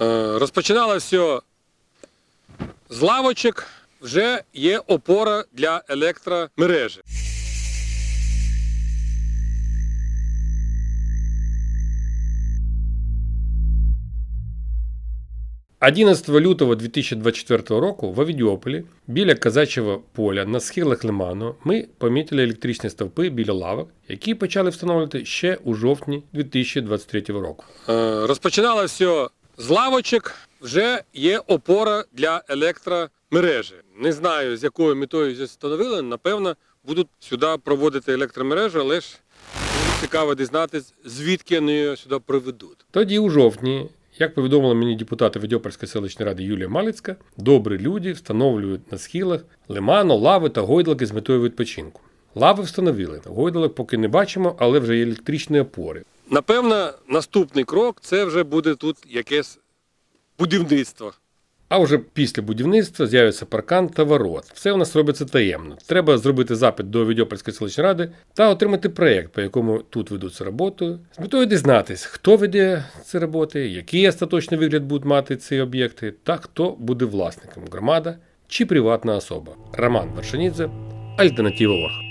Е, Розпочинало все з лавочок, вже є опора для електромережі. 11 лютого 2024 року в Авідіополі біля Казачого поля на схилах лиману ми помітили електричні стовпи біля лавок, які почали встановлювати ще у жовтні 2023 року. Е, Розпочинало все з лавочок, вже є опора для електромережі. Не знаю, з якою метою встановили. Напевно, будуть сюди проводити електромережу, але ж цікаво дізнатися, звідки вони її сюди проведуть. Тоді у жовтні як повідомила мені депутати Відьопольської селищної ради Юлія Малицька, добрі люди встановлюють на схилах лиману, лави та гойдалки з метою відпочинку. Лави встановили, гойдалок поки не бачимо, але вже є електричні опори. Напевно, наступний крок це вже буде тут якесь будівництво. А вже після будівництва з'явиться паркан та ворот. Все у нас робиться таємно. Треба зробити запит до Відьопольської селищної ради та отримати проєкт, по якому тут ведуться роботи, з метою дізнатись, хто веде ці роботи, який остаточний вигляд будуть мати ці об'єкти, та хто буде власником громада чи приватна особа. Роман Вершинідзе, Альтернатива Орг.